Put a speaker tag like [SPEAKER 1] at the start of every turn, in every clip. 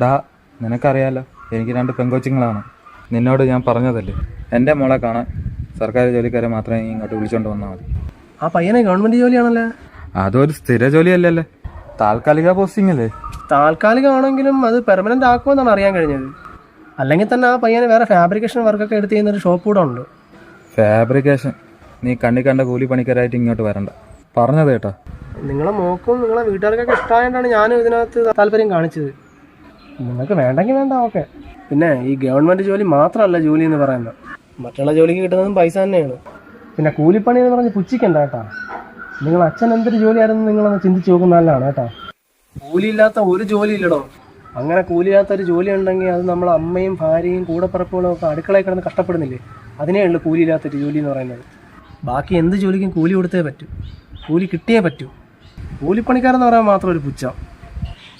[SPEAKER 1] ഡാ നിനക്കറിയാലോ എനിക്ക് രണ്ട് പെങ്കൊച്ചുങ്ങളാണ് നിന്നോട് ഞാൻ പറഞ്ഞതല്ലേ? എന്റെ മോളെ കാണാൻ സർക്കാർ ജോലിക്കാരെ മാത്രമേ ഇങ്ങോട്ട് വിളിച്ചോണ്ട് വന്നാൽ മതി.
[SPEAKER 2] ആ പയ്യനെ ഗവൺമെന്റ് ജോലിയാണല്ലേ?
[SPEAKER 1] അതൊരു സ്ഥിര ജോലിയല്ലല്ലേ? താൽക്കാലിക പോസ്റ്റിംഗ് അല്ലേ
[SPEAKER 2] താൽക്കാലികമാണെങ്കിലും അത് പെർമനന്റ് ആക്കുമെന്നാണ് അറിയാൻ കഴിഞ്ഞത്. അല്ലെങ്കിൽ തന്നെ ആ പയ്യനെ വേറെ ഫാബ്രിക്കേഷൻ വർക്കൊക്കെ എടുത്ത് ചെയ്യുന്ന ഒരു ഷോപ്പ് കൂടെ ഉണ്ട്.
[SPEAKER 1] ഫാബ്രിക്കേഷൻ നീ കണ്ണി കണ്ട കൂലി പണിക്കാരായിട്ട് ഇങ്ങോട്ട് വരണ്ട. പറഞ്ഞത് കേട്ടോ.
[SPEAKER 2] നിങ്ങളെ മോക്കും നിങ്ങളെ വീട്ടുകാർക്കൊക്കെ ഇഷ്ടമായതുകൊണ്ടാണ് ഞാനും ഇതിനകത്ത് താല്പര്യം കാണിച്ചത്. നിങ്ങൾക്ക് വേണ്ടെങ്കിൽ വേണ്ട ഓക്കെ. പിന്നെ ഈ ഗവൺമെന്റ് ജോലി മാത്രമല്ല ജോലി എന്ന് പറയുന്നത്. മറ്റുള്ള ജോലിക്ക് കിട്ടുന്നതും പൈസ തന്നെയാണ്. പിന്നെ കൂലിപ്പണി എന്ന് പറഞ്ഞ് പുച്ഛിക്കണ്ട കേട്ടാ. നിങ്ങൾ അച്ഛൻ എന്തൊരു ജോലി ജോലിയായിരുന്നു നിങ്ങളൊന്ന് ചിന്തിച്ചു നോക്കുന്ന നല്ലതാണ് കേട്ടോ. കൂലിയില്ലാത്ത ഒരു ജോലി ഇല്ലടോ. അങ്ങനെ കൂലിയില്ലാത്ത ഒരു ജോലി ഉണ്ടെങ്കിൽ അത് നമ്മൾ അമ്മയും ഭാര്യയും കൂടപ്പിറപ്പുകളും ഒക്കെ അടുക്കളയിൽ കിടന്ന് കഷ്ടപ്പെടുന്നില്ലേ? അതിനേ ഉള്ളൂ കൂലിയില്ലാത്തൊരു ജോലി എന്ന് പറയുന്നത്. ബാക്കി എന്ത് ജോലിക്കും കൂലി കൊടുത്തേ പറ്റൂ. കൂലി കിട്ടിയേ പറ്റൂ. കൂലിപ്പണിക്കാരെന്ന് പറയാൻ മാത്രം ഒരു പുച്ഛം.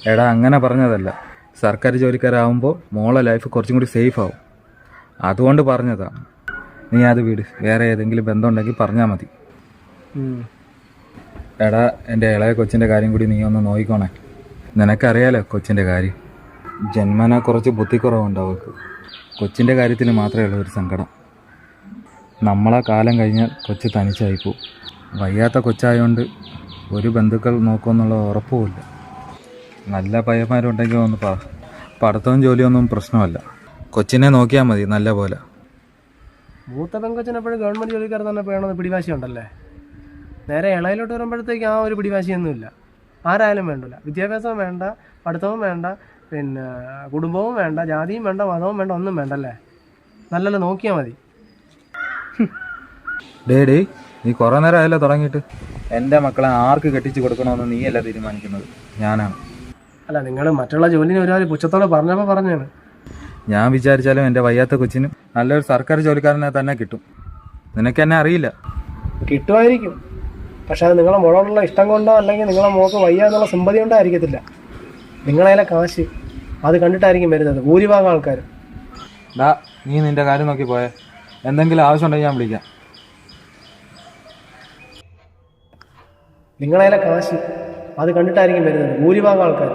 [SPEAKER 1] എടാ അങ്ങനെ പറഞ്ഞതല്ല. സർക്കാർ ജോലിക്കാരാകുമ്പോൾ മോളെ ലൈഫ് കുറച്ചും കൂടി സേഫ് ആവും. അതുകൊണ്ട് പറഞ്ഞതാ. നീ അത് വിട്. വേറെ ഏതെങ്കിലും ബന്ധമുണ്ടെങ്കിൽ പറഞ്ഞാൽ മതി. എടാ എന്റെ ഇളയ കൊച്ചിന്റെ കാര്യം കൂടി നീ ഒന്ന് നോക്കിക്കോണേ. നിനക്കറിയാലോ കൊച്ചിന്റെ കാര്യം. ജന്മന കുറച്ച് ബുദ്ധിക്കുറവുണ്ട് അവൾക്ക്. കൊച്ചിന്റെ കാര്യത്തിൽ മാത്രമേ ഉള്ളൂ ഒരു സങ്കടം. നമ്മളാ കാലം കഴിഞ്ഞാൽ കൊച്ച് തനിച്ചായിപ്പോ വയ്യാത്ത കൊച്ചായതുകൊണ്ട് ഒരു ബന്ധുക്കൾ നോക്കുമെന്നുള്ള ഉറപ്പുമില്ല നല്ല പയ്യന്മാരുണ്ടെങ്കിൽ ഒന്ന് പറ പഠിത്തവും ജോലിയൊന്നും പ്രശ്നമല്ല. കൊച്ചിനെ നോക്കിയാൽ മതി നല്ല പോലെ.
[SPEAKER 2] മൂത്ത പെങ്കൊച്ചിനെപ്പോഴും ഗവൺമെന്റ് ജോലിക്കാർ തന്നെ വേണമെന്ന് പിടിവാശി ഉണ്ടല്ലേ നേരെ ഇളയിലോട്ട് വരുമ്പോഴത്തേക്ക് ആ ഒരു പിടിവാശിയൊന്നുമില്ല. ആരായാലും വേണ്ടല്ല. വിദ്യാഭ്യാസവും വേണ്ട പഠിത്തവും വേണ്ട പിന്നെ കുടുംബവും വേണ്ട ജാതിയും വേണ്ട മതവും വേണ്ട ഒന്നും വേണ്ടല്ലേ? നല്ലല്ലോ നോക്കിയാൽ മതി.
[SPEAKER 1] ഡേ ഡേ നീ കുറേ നേരം ആയല്ലോ തുടങ്ങിയിട്ട്. എന്റെ മക്കളെ ആർക്ക് കെട്ടിച്ച് കൊടുക്കണമെന്ന് നീയല്ല തീരുമാനിക്കുന്നത്? ഞാനാണ്.
[SPEAKER 2] അല്ല നിങ്ങൾ മറ്റുള്ള ജോലിനെ ഒരാൾ പുച്ഛത്തോടെ പറഞ്ഞപ്പോൾ പറഞ്ഞാണ്.
[SPEAKER 1] ഞാൻ വിചാരിച്ചാലും എന്റെ വയ്യാത്ത കൊച്ചിനും നല്ലൊരു സർക്കാർ ജോലിക്കാരനെ തന്നെ കിട്ടും. നിനക്ക് എന്നെ അറിയില്ല.
[SPEAKER 2] കിട്ടുമായിരിക്കും. പക്ഷെ അത് നിങ്ങളെ മോളോടുള്ള ഇഷ്ടം കൊണ്ടോ അല്ലെങ്കിൽ നിങ്ങളെ മോക്ക് വയ്യ എന്നുള്ള സിമ്പതി കൊണ്ടോ ആയിരിക്കത്തില്ല. നിങ്ങളതിലെ കാശ് അത് കണ്ടിട്ടായിരിക്കും വരുന്നത്. ഭൂരിഭാഗം ആൾക്കാർ
[SPEAKER 1] ഡാ നീ നിന്റെ കാര്യം നോക്കി പോയേ. എന്തെങ്കിലും ആവശ്യം ഉണ്ടെങ്കിൽ ഞാൻ വിളിക്കാം.
[SPEAKER 2] നിങ്ങളതിലെ കാശ് അത് കണ്ടിട്ടായിരിക്കും വരുന്നത്. ഭൂരിഭാഗം ആൾക്കാർ